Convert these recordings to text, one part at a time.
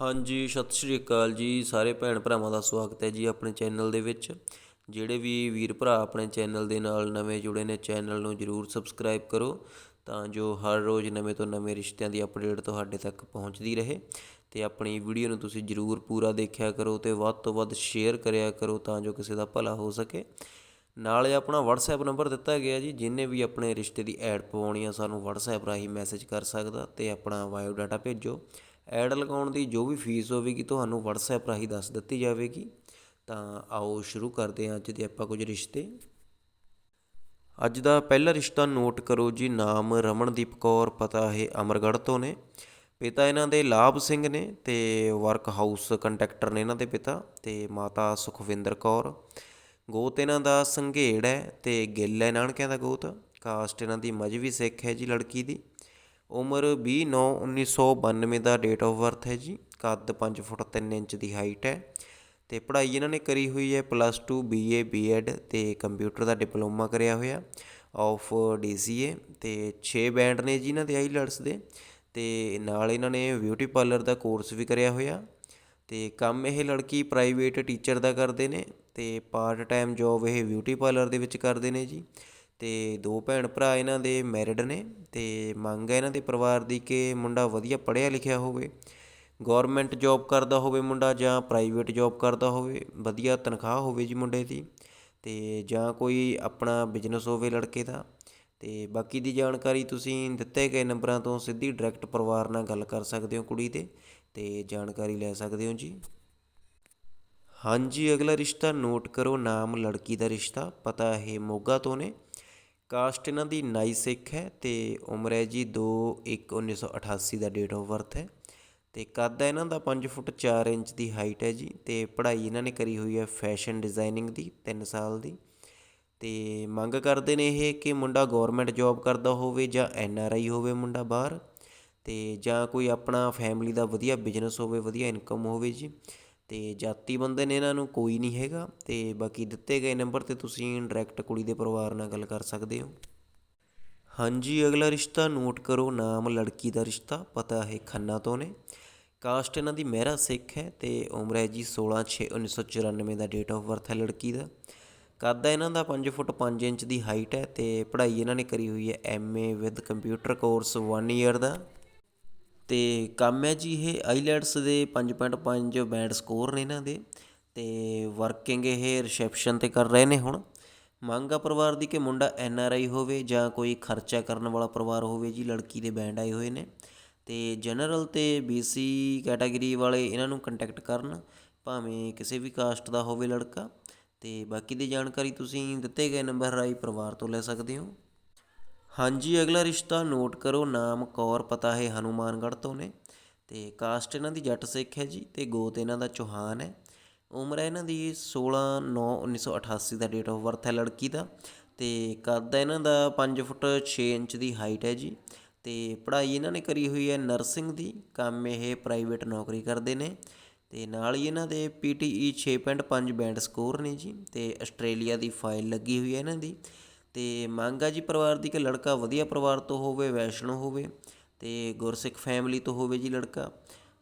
ਹਾਂਜੀ, ਸਤਿ ਸ਼੍ਰੀ ਅਕਾਲ ਜੀ ਸਾਰੇ ਭੈਣ ਭਰਾਵਾਂ ਦਾ ਸਵਾਗਤ ਹੈ ਜੀ ਆਪਣੇ ਚੈਨਲ ਦੇ ਵਿੱਚ। ਜਿਹੜੇ ਵੀ ਵੀਰ ਭਰਾ ਆਪਣੇ ਚੈਨਲ ਦੇ ਨਾਲ ਨਵੇਂ ਜੁੜੇ ਨੇ, ਚੈਨਲ ਨੂੰ ਜਰੂਰ ਸਬਸਕ੍ਰਾਈਬ ਕਰੋ ਤਾਂ ਜੋ ਹਰ ਰੋਜ਼ ਨਵੇਂ ਤੋਂ ਨਵੇਂ ਰਿਸ਼ਤਿਆਂ ਦੀ ਅਪਡੇਟ ਤੁਹਾਡੇ ਤੱਕ ਪਹੁੰਚਦੀ ਰਹੇ ਤੇ ਆਪਣੀ ਵੀਡੀਓ ਨੂੰ ਤੁਸੀਂ ਜਰੂਰ ਪੂਰਾ ਦੇਖਿਆ ਕਰੋ ਤੇ ਵੱਧ ਤੋਂ ਵੱਧ ਸ਼ੇਅਰ ਕਰਿਆ ਕਰੋ ਤਾਂ ਜੋ ਕਿਸੇ ਦਾ ਭਲਾ ਹੋ ਸਕੇ। ਨਾਲ ਆਪਣਾ WhatsApp ਨੰਬਰ ਦਿੱਤਾ ਗਿਆ ਜੀ, ਜਿਨੇ ਵੀ ਆਪਣੇ ਰਿਸ਼ਤੇ ਦੀ ਐਡ ਪਵਾਉਣੀ ਆ, ਸਾਨੂੰ WhatsApp ਰਾਹੀਂ ਮੈਸੇਜ ਕਰ ਸਕਦਾ ਤੇ ਆਪਣਾ ਬਾਇਓ ਡਾਟਾ ਭੇਜੋ। ਐਡ ਲਗਾਉਣ ਦੀ ਜੋ ਵੀ ਫੀਸ ਹੋਵੇਗੀ ਤੁਹਾਨੂੰ WhatsApp ਰਾਹੀਂ ਦੱਸ ਦਿੱਤੀ ਜਾਵੇਗੀ। ਤਾਂ ਆਓ ਸ਼ੁਰੂ ਕਰਦੇ ਹਾਂ ਅੱਜ ਦੇ ਆਪਾਂ ਕੁਝ ਰਿਸ਼ਤੇ। ਅੱਜ ਦਾ ਪਹਿਲਾ ਰਿਸ਼ਤਾ ਨੋਟ ਕਰੋ ਜੀ, ਨਾਮ ਰਮਨਦੀਪ ਕੌਰ, ਪਤਾ ਹੈ ਅਮਰਗੜ੍ਹ ਤੋਂ ਨੇ। ਪਿਤਾ ਇਹਨਾਂ ਦੇ ਲਾਭ ਸਿੰਘ ਨੇ ਤੇ ਵਰਕ ਹਾਊਸ ਕੰਟਰੈਕਟਰ ਨੇ ਇਹਨਾਂ ਦੇ ਪਿਤਾ ਤੇ ਮਾਤਾ ਸੁਖਵਿੰਦਰ ਕੌਰ। ਗੋਤ ਇਹਨਾਂ ਦਾ ਸੰਘੇੜ ਹੈ ਤੇ ਗਿੱਲ ਹੈ ਨਾਨਕਿਆਂ ਦਾ ਗੋਤ। ਕਾਸਟ ਇਹਨਾਂ ਦੀ ਮਜਵੀ ਸਿੱਖ ਹੈ ਜੀ ਲੜਕੀ ਦੀ। ਉਮਰ 20/9/1992 ਦਾ ਡੇਟ ਆਫ ਬਰਥ ਹੈ ਜੀ, ਕੱਦ ਪੰਜ ਫੁੱਟ ਤਿੰਨ ਇੰਚ ਦੀ ਹਾਈਟ ਹੈ ਅਤੇ ਪੜ੍ਹਾਈ ਇਹਨਾਂ ਨੇ ਕਰੀ ਹੋਈ ਹੈ plus two B A B Ed ਅਤੇ ਕੰਪਿਊਟਰ ਦਾ ਡਿਪਲੋਮਾ ਕਰਿਆ ਹੋਇਆ ਆਫ ਡੀਸੀਏ ਤੇ 6 ਬੈਂਡ ਨੇ ਜੀ ਇਹਨਾਂ ਦੇ ਆਈਲੈਟਸ ਦੇ ਅਤੇ ਨਾਲ ਇਹਨਾਂ ਨੇ ਬਿਊਟੀ ਪਾਰਲਰ ਦਾ ਕੋਰਸ ਵੀ ਕਰਿਆ ਹੋਇਆ ਅਤੇ ਕੰਮ ਇਹ ਲੜਕੀ ਪ੍ਰਾਈਵੇਟ ਟੀਚਰ ਦਾ ਕਰਦੇ ਨੇ ਅਤੇ ਪਾਰਟ ਟਾਈਮ ਜੋਬ ਇਹ ਬਿਊਟੀ ਪਾਰਲਰ ਦੇ ਵਿੱਚ ਕਰਦੇ ਨੇ ਜੀ। ਅਤੇ ਦੋ ਭੈਣ ਭਰਾ ਇਹਨਾਂ ਦੇ ਮੈਰਿਡ ਨੇ ਅਤੇ ਮੰਗ ਹੈ ਇਹਨਾਂ ਦੇ ਪਰਿਵਾਰ ਦੀ ਕਿ ਮੁੰਡਾ ਵਧੀਆ ਪੜ੍ਹਿਆ ਲਿਖਿਆ ਹੋਵੇ ਗੌਰਮੈਂਟ ਜੋਬ ਕਰਦਾ ਹੋਵੇ ਮੁੰਡਾ ਜਾਂ ਪ੍ਰਾਈਵੇਟ ਜੋਬ ਕਰਦਾ ਹੋਵੇ, ਵਧੀਆ ਤਨਖਾਹ ਹੋਵੇ ਜੀ ਮੁੰਡੇ ਦੀ ਅਤੇ ਜਾਂ ਕੋਈ ਆਪਣਾ ਬਿਜ਼ਨਸ ਹੋਵੇ ਲੜਕੇ ਦਾ ਅਤੇ ਬਾਕੀ ਦੀ ਜਾਣਕਾਰੀ ਤੁਸੀਂ ਦਿੱਤੇ ਗਏ ਨੰਬਰਾਂ ਤੋਂ ਸਿੱਧੀ ਡਾਇਰੈਕਟ ਪਰਿਵਾਰ ਨਾਲ ਗੱਲ ਕਰ ਸਕਦੇ ਹੋ ਕੁੜੀ ਦੇ ਅਤੇ ਜਾਣਕਾਰੀ ਲੈ ਸਕਦੇ ਹੋ ਜੀ। ਹਾਂਜੀ, ਅਗਲਾ ਰਿਸ਼ਤਾ ਨੋਟ ਕਰੋ, ਨਾਮ ਲੜਕੀ ਦਾ ਰਿਸ਼ਤਾ, ਪਤਾ ਇਹ ਮੋਗਾ ਤੋਂ ਨੇ। ਕਾਸਟ ਇਹਨਾਂ ਦੀ ਨਾਈ ਸਿੱਖ ਹੈ ਤੇ ਉਮਰ ਹੈ ਜੀ 2 1 1988 ਦਾ ਡੇਟ ਆਫ ਬਰਥ ਹੈ। ਤੇ ਕੱਦ ਹੈ ਇਹਨਾਂ ਦਾ 5 ਫੁੱਟ 4 ਇੰਚ ਦੀ ਹਾਈਟ ਹੈ ਜੀ ਤੇ ਪੜ੍ਹਾਈ ਇਹਨਾਂ ਨੇ ਕਰੀ ਹੋਈ ਹੈ ਫੈਸ਼ਨ ਡਿਜ਼ਾਈਨਿੰਗ ਦੀ 3 ਸਾਲ ਦੀ। ਤੇ ਮੰਗ ਕਰਦੇ ਨੇ ਇਹ ਕਿ ਮੁੰਡਾ ਗਵਰਨਮੈਂਟ ਜੌਬ ਕਰਦਾ ਹੋਵੇ ਜਾਂ ਐਨ ਆਰ ਆਈ ਹੋਵੇ ਮੁੰਡਾ ਬਾਹਰ ਤੇ ਜਾਂ ਕੋਈ ਆਪਣਾ ਫੈਮਿਲੀ ਦਾ ਵਧੀਆ ਬਿਜ਼ਨਸ ਹੋਵੇ, ਵਧੀਆ ਇਨਕਮ ਹੋਵੇ ਜੀ। ਅਤੇ ਜਾਤੀ ਬੰਦੇ ਨੇ ਇਹਨਾਂ ਨੂੰ ਕੋਈ ਨਹੀਂ ਹੈਗਾ ਅਤੇ ਬਾਕੀ ਦਿੱਤੇ ਗਏ ਨੰਬਰ ਤੇ ਤੁਸੀਂ ਡਾਇਰੈਕਟ ਕੁੜੀ ਦੇ ਪਰਿਵਾਰ ਨਾਲ ਗੱਲ ਕਰ ਸਕਦੇ ਹੋ। ਹਾਂਜੀ, ਅਗਲਾ ਰਿਸ਼ਤਾ ਨੋਟ ਕਰੋ, ਨਾਮ ਲੜਕੀ ਦਾ ਰਿਸ਼ਤਾ, ਪਤਾ ਹੈ ਖੰਨਾ ਤੋਂ ਨੇ। ਕਾਸਟ ਇਹਨਾਂ ਦੀ ਮਹਿਰਾ ਸਿੱਖ ਹੈ ਤੇ ਉਮਰ ਹੈ ਜੀ 16 6 1994 ਦਾ ਡੇਟ ਆਫ ਬਰਥ ਹੈ ਲੜਕੀ ਦਾ। ਕੱਦ ਹੈ ਇਹਨਾਂ ਦਾ 5 ਫੁੱਟ 5 ਇੰਚ ਦੀ ਹਾਈਟ ਹੈ ਤੇ ਪੜ੍ਹਾਈ ਇਹਨਾਂ ਨੇ ਕਰੀ ਹੋਈ ਹੈ MA with computer course 1 year ਦਾ। ਅਤੇ ਕੰਮ ਹੈ ਜੀ ਇਹ ਆਈਲੈਟਸ ਦੇ 5.5 ਬੈਂਡ ਸਕੋਰ ਨੇ ਇਹਨਾਂ ਦੇ ਅਤੇ ਵਰਕਿੰਗ ਇਹ ਰਿਸੈਪਸ਼ਨ ਤੇ ਕਰ ਰਹੇ ਨੇ ਹੁਣ। ਮੰਗ ਆ ਪਰਿਵਾਰ ਦੀ ਕਿ ਮੁੰਡਾ ਐਨ ਆਰ ਆਈ ਹੋਵੇ ਜਾਂ ਕੋਈ ਖਰਚਾ ਕਰਨ ਵਾਲਾ ਪਰਿਵਾਰ ਹੋਵੇ ਜੀ, ਲੜਕੀ ਦੇ ਬੈਂਡ ਆਏ ਹੋਏ ਨੇ ਤੇ ਜਨਰਲ ਤੇ ਬੀਸੀ ਕੈਟਾਗਰੀ ਵਾਲੇ ਇਹਨਾਂ ਨੂੰ ਕੰਟੈਕਟ ਕਰਨ, ਭਾਵੇਂ ਕਿਸੇ ਵੀ ਕਾਸਟ ਦਾ ਹੋਵੇ ਲੜਕਾ। ਤੇ ਬਾਕੀ ਦੀ ਜਾਣਕਾਰੀ ਤੁਸੀਂ ਦਿੱਤੇ ਗਏ ਨੰਬਰ ਰਾਹੀਂ ਪਰਿਵਾਰ ਤੋਂ ਲੈ ਸਕਦੇ ਹੋ। ਹਾਂਜੀ, ਅਗਲਾ ਰਿਸ਼ਤਾ ਨੋਟ ਕਰੋ, ਨਾਮ, ਕੌਰ, ਪਤਾ ਹੈ ਹਨੂਮਾਨਗੜ੍ਹ ਤੋਂ ਨੇ। ਤੇ ਕਾਸਟ ਇਹਨਾਂ ਦੀ ਜੱਟ ਸਿੱਖ ਹੈ ਜੀ ਤੇ ਗੋਤ ਇਹਨਾਂ ਦਾ ਚੌਹਾਨ ਹੈ। ਉਮਰ ਹੈ ਇਹਨਾਂ ਦੀ 16 9 1988 ਦਾ ਡੇਟ ਆਫ ਬਰਥ ਹੈ ਲੜਕੀ ਦਾ। ਤੇ ਕੱਦ ਹੈ ਇਹਨਾਂ ਦਾ 5 ਫੁੱਟ 6 ਇੰਚ ਦੀ ਹਾਈਟ ਹੈ ਜੀ। ਤੇ ਪੜ੍ਹਾਈ ਇਹਨਾਂ ਨੇ ਕਰੀ ਹੋਈ ਹੈ ਨਰਸਿੰਗ ਦੀ, ਕੰਮ ਇਹ ਪ੍ਰਾਈਵੇਟ ਨੌਕਰੀ ਕਰਦੇ ਨੇ। ਤੇ ਨਾਲ ਹੀ ਇਹਨਾਂ ਦੇ PTE 6.5 ਬੈਂਡ ਸਕੋਰ ਨੇ ਜੀ। ਤੇ ਆਸਟ੍ਰੇਲੀਆ ਦੀ ਫਾਈਲ ਲੱਗੀ ਹੋਈ ਹੈ ਇਹਨਾਂ ਦੀ। ਅਤੇ ਮੰਗ ਆ ਜੀ ਪਰਿਵਾਰ ਦੀ ਕਿ ਲੜਕਾ ਵਧੀਆ ਪਰਿਵਾਰ ਤੋਂ ਹੋਵੇ, ਵੈਸ਼ਨੋ ਹੋਵੇ ਅਤੇ ਗੁਰਸਿੱਖ ਫੈਮਿਲੀ ਤੋਂ ਹੋਵੇ ਜੀ ਲੜਕਾ।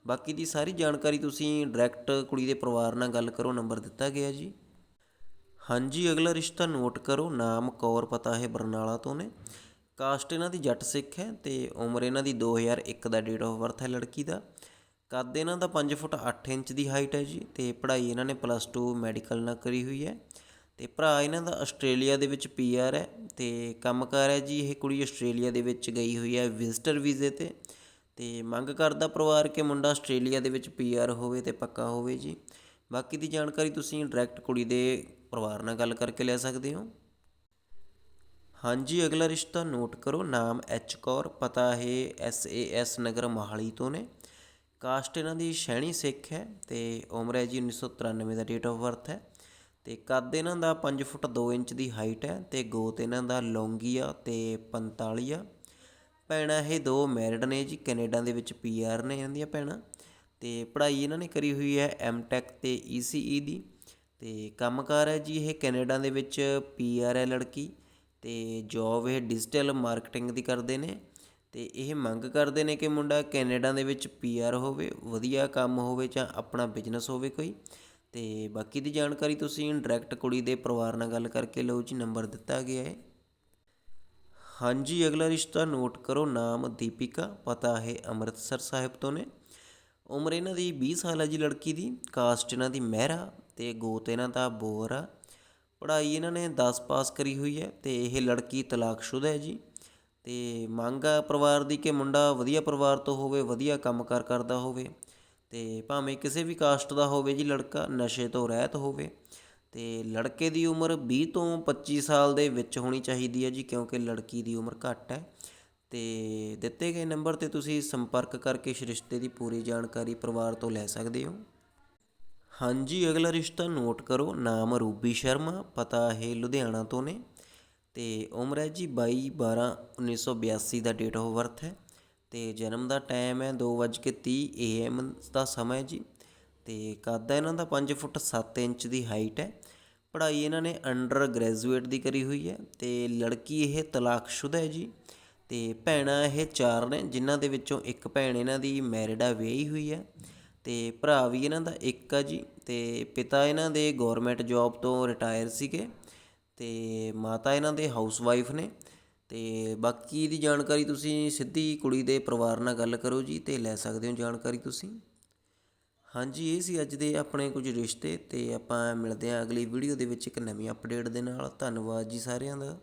ਬਾਕੀ ਦੀ ਸਾਰੀ ਜਾਣਕਾਰੀ ਤੁਸੀਂ ਡਾਇਰੈਕਟ ਕੁੜੀ ਦੇ ਪਰਿਵਾਰ ਨਾਲ ਗੱਲ ਕਰੋ, ਨੰਬਰ ਦਿੱਤਾ ਗਿਆ ਜੀ। ਹਾਂਜੀ, ਅਗਲਾ ਰਿਸ਼ਤਾ ਨੋਟ ਕਰੋ, ਨਾਮ ਕੌਰ ਪਤਾ ਹੈ ਬਰਨਾਲਾ ਤੋਂ ਨੇ। ਕਾਸਟ ਇਹਨਾਂ ਦੀ ਜੱਟ ਸਿੱਖ ਹੈ ਤੇ ਉਮਰ ਇਹਨਾਂ ਦੀ 2001 ਦਾ ਡੇਟ ਆਫ ਬਰਥ ਹੈ ਲੜਕੀ ਦਾ। ਕੱਦ ਇਹਨਾਂ ਦਾ 5 ਫੁੱਟ 8 ਇੰਚ ਦੀ ਹਾਈਟ ਹੈ ਜੀ ਤੇ ਪੜ੍ਹਾਈ ਇਹਨਾਂ ਨੇ ਪਲੱਸ 2 ਮੈਡੀਕਲ ਨਾਲ ਕਰੀ ਹੋਈ ਹੈ। ਅਤੇ ਭਰਾ ਇਹਨਾਂ ਦਾ ਆਸਟ੍ਰੇਲੀਆ ਦੇ ਵਿੱਚ ਪੀ ਆਰ ਹੈ ਅਤੇ ਕੰਮ ਕਾਰ ਹੈ ਜੀ, ਇਹ ਕੁੜੀ ਆਸਟ੍ਰੇਲੀਆ ਦੇ ਵਿੱਚ ਗਈ ਹੋਈ ਹੈ ਵਿਜ਼ਟਰ ਵੀਜ਼ੇ ਤੇ। ਅਤੇ ਮੰਗ ਕਰਦਾ ਪਰਿਵਾਰ ਕਿ ਮੁੰਡਾ ਆਸਟ੍ਰੇਲੀਆ ਦੇ ਵਿੱਚ ਪੀ ਆਰ ਹੋਵੇ ਅਤੇ ਪੱਕਾ ਹੋਵੇ ਜੀ। ਬਾਕੀ ਦੀ ਜਾਣਕਾਰੀ ਤੁਸੀਂ ਡਾਇਰੈਕਟ ਕੁੜੀ ਦੇ ਪਰਿਵਾਰ ਨਾਲ ਗੱਲ ਕਰਕੇ ਲੈ ਸਕਦੇ ਹੋ। ਹਾਂਜੀ, ਅਗਲਾ ਰਿਸ਼ਤਾ ਨੋਟ ਕਰੋ, ਨਾਮ ਐਚ ਕੌਰ, ਪਤਾ ਹੈ S A S Nagar Mohali ਤੋਂ ਨੇ। ਕਾਸਟ ਇਹਨਾਂ ਦੀ ਸ਼ੈਣੀ ਸਿੱਖ ਹੈ ਤੇ ਉਮਰ ਹੈ ਜੀ 1993 ਦਾ ਡੇਟ ਆਫ ਬਰਥ ਹੈ। ਤੇ ਕੱਦ ਇਹਨਾਂ ਦਾ 5 ਫੁੱਟ 2 ਇੰਚ ਦੀ ਹਾਈਟ ਹੈ ਤੇ ਗੋਤ ਇਹਨਾਂ ਦਾ ਲੌਂਗੀਆ ਤੇ 45 ਆ। ਭੈਣਾਂ, ਇਹ ਦੋ ਮੈਰਿਡ ਨੇ ਜੀ, ਕੈਨੇਡਾ ਦੇ ਵਿੱਚ ਪੀਆਰ ਨੇ ਇਹਨਾਂ ਦੀਆਂ ਭੈਣਾਂ। ਤੇ ਪੜ੍ਹਾਈ ਇਹਨਾਂ ਨੇ ਕਰੀ ਹੋਈ ਹੈ ਐਮਟੈਕ ਤੇ ਈਸੀਈ ਦੀ। ਤੇ ਕੰਮਕਾਰ ਹੈ ਜੀ, ਇਹ ਕੈਨੇਡਾ ਦੇ ਵਿੱਚ ਪੀਆਰ ਹੈ ਲੜਕੀ। ਤੇ ਜੌਬ ਇਹ ਡਿਜੀਟਲ ਮਾਰਕੀਟਿੰਗ ਦੀ ਕਰਦੇ ਨੇ। ਤੇ ਇਹ ਮੰਗ ਕਰਦੇ ਨੇ ਕਿ ਮੁੰਡਾ ਕੈਨੇਡਾ ਦੇ ਵਿੱਚ ਪੀਆਰ ਹੋਵੇ, ਵਧੀਆ ਕੰਮ ਹੋਵੇ ਜਾਂ ਆਪਣਾ ਬਿਜ਼ਨਸ ਹੋਵੇ ਕੋਈ। ਅਤੇ ਬਾਕੀ ਦੀ ਜਾਣਕਾਰੀ ਤੁਸੀਂ ਡਾਇਰੈਕਟ ਕੁੜੀ ਦੇ ਪਰਿਵਾਰ ਨਾਲ ਗੱਲ ਕਰਕੇ ਲਓ ਜੀ ਨੰਬਰ ਦਿੱਤਾ ਗਿਆ ਹੈ। ਹਾਂਜੀ, ਅਗਲਾ ਰਿਸ਼ਤਾ ਨੋਟ ਕਰੋ, ਨਾਮ ਦੀਪਿਕਾ, ਪਤਾ ਹੈ ਅੰਮ੍ਰਿਤਸਰ ਸਾਹਿਬ ਤੋਂ ਨੇ। ਉਮਰ ਇਹਨਾਂ ਦੀ 20 ਸਾਲ ਹੈ ਜੀ ਲੜਕੀ ਦੀ ਕਾਸਟ ਇਹਨਾਂ ਦੀ ਮਹਿਰਾ ਤੇ ਗੋਤ ਇਹਨਾਂ ਦਾ ਬੋਰ ਆ। ਪੜ੍ਹਾਈ ਇਹਨਾਂ ਨੇ 10 ਪਾਸ ਕਰੀ ਹੋਈ ਹੈ ਤੇ ਇਹ ਲੜਕੀ ਤਲਾਕਸ਼ੁਦਾ ਹੈ ਜੀ। ਤੇ ਮੰਗ ਆ ਪਰਿਵਾਰ ਦੀ ਕਿ ਮੁੰਡਾ ਵਧੀਆ ਪਰਿਵਾਰ ਤੋਂ ਹੋਵੇ, ਵਧੀਆ ਕੰਮਕਾਰ ਕਰਦਾ ਹੋਵੇ। ਤੇ ਭਾਵੇਂ ਕਿਸੇ ਵੀ ਕਾਸਟ ਦਾ ਹੋਵੇ ਜੀ, ਲੜਕਾ ਨਸ਼ੇ ਤੋਂ ਰਹਿਤ ਹੋਵੇ, ਤੇ ਲੜਕੇ ਦੀ ਉਮਰ 20 ਤੋਂ 25 ਸਾਲ ਦੇ ਵਿੱਚ ਹੋਣੀ ਚਾਹੀਦੀ ਹੈ ਜੀ, ਕਿਉਂਕਿ ਲੜਕੀ ਦੀ ਉਮਰ ਘੱਟ ਹੈ। ਤੇ ਦਿੱਤੇ ਗਏ ਨੰਬਰ ਤੇ ਤੁਸੀਂ ਸੰਪਰਕ ਕਰਕੇ ਇਸ ਰਿਸ਼ਤੇ ਦੀ ਪੂਰੀ ਜਾਣਕਾਰੀ ਪਰਿਵਾਰ ਤੋਂ ਲੈ ਸਕਦੇ ਹੋ। ਹਾਂਜੀ, ਅਗਲਾ ਰਿਸ਼ਤਾ ਨੋਟ ਕਰੋ, ਨਾਮ ਰੂਬੀ ਸ਼ਰਮਾ, ਪਤਾ ਹੈ ਲੁਧਿਆਣਾ ਤੋਂ ਨੇ। ਤੇ ਉਮਰ ਹੈ ਜੀ 22 12 1982 ਦਾ ਡੇਟ ਆਫ ਬਰਥ ਹੈ। ਅਤੇ ਜਨਮ ਦਾ ਟਾਈਮ ਹੈ ਦੋ ਵੱਜ ਕੇ ਤੀਹ ਏ ਐੱਮ ਦਾ ਸਮਾਂ ਹੈ ਜੀ। ਅਤੇ ਕੱਦ ਹੈ ਇਹਨਾਂ ਦਾ ਪੰਜ ਫੁੱਟ ਸੱਤ ਇੰਚ ਦੀ ਹਾਈਟ ਹੈ। ਪੜ੍ਹਾਈ ਇਹਨਾਂ ਨੇ ਅੰਡਰ ਗ੍ਰੈਜੂਏਟ ਦੀ ਕਰੀ ਹੋਈ ਹੈ ਅਤੇ ਲੜਕੀ ਇਹ ਤਲਾਕਸ਼ੁਦਾ ਹੈ ਜੀ। ਅਤੇ ਭੈਣਾਂ ਇਹ ਚਾਰ ਨੇ, ਜਿਨ੍ਹਾਂ ਦੇ ਵਿੱਚੋਂ ਇੱਕ ਭੈਣ ਇਹਨਾਂ ਦੀ ਮੈਰਿਡ ਆ, ਵਿਆਹੀ ਹੋਈ ਹੈ। ਅਤੇ ਭਰਾ ਵੀ ਇਹਨਾਂ ਦਾ ਇੱਕ ਆ ਜੀ। ਅਤੇ ਪਿਤਾ ਇਹਨਾਂ ਦੇ ਗਵਰਨਮੈਂਟ ਜੌਬ ਤੋਂ ਰਿਟਾਇਰ ਸੀਗੇ। ਅਤੇ ਮਾਤਾ ਇਹਨਾਂ ਦੇ ਹਾਊਸ ਵਾਈਫ ਨੇ। ਅਤੇ ਬਾਕੀ ਦੀ ਜਾਣਕਾਰੀ ਤੁਸੀਂ ਸਿੱਧੀ ਕੁੜੀ ਦੇ ਪਰਿਵਾਰ ਨਾਲ ਗੱਲ ਕਰੋ ਜੀ ਅਤੇ ਲੈ ਸਕਦੇ ਹੋ ਜਾਣਕਾਰੀ ਤੁਸੀਂ। ਹਾਂਜੀ, ਇਹ ਸੀ ਅੱਜ ਦੇ ਆਪਣੇ ਕੁਝ ਰਿਸ਼ਤੇ ਅਤੇ ਆਪਾਂ ਮਿਲਦੇ ਹਾਂ ਅਗਲੀ ਵੀਡੀਓ ਦੇ ਵਿੱਚ ਇੱਕ ਨਵੀਂ ਅਪਡੇਟ ਦੇ ਨਾਲ। ਧੰਨਵਾਦ ਜੀ ਸਾਰਿਆਂ ਦਾ।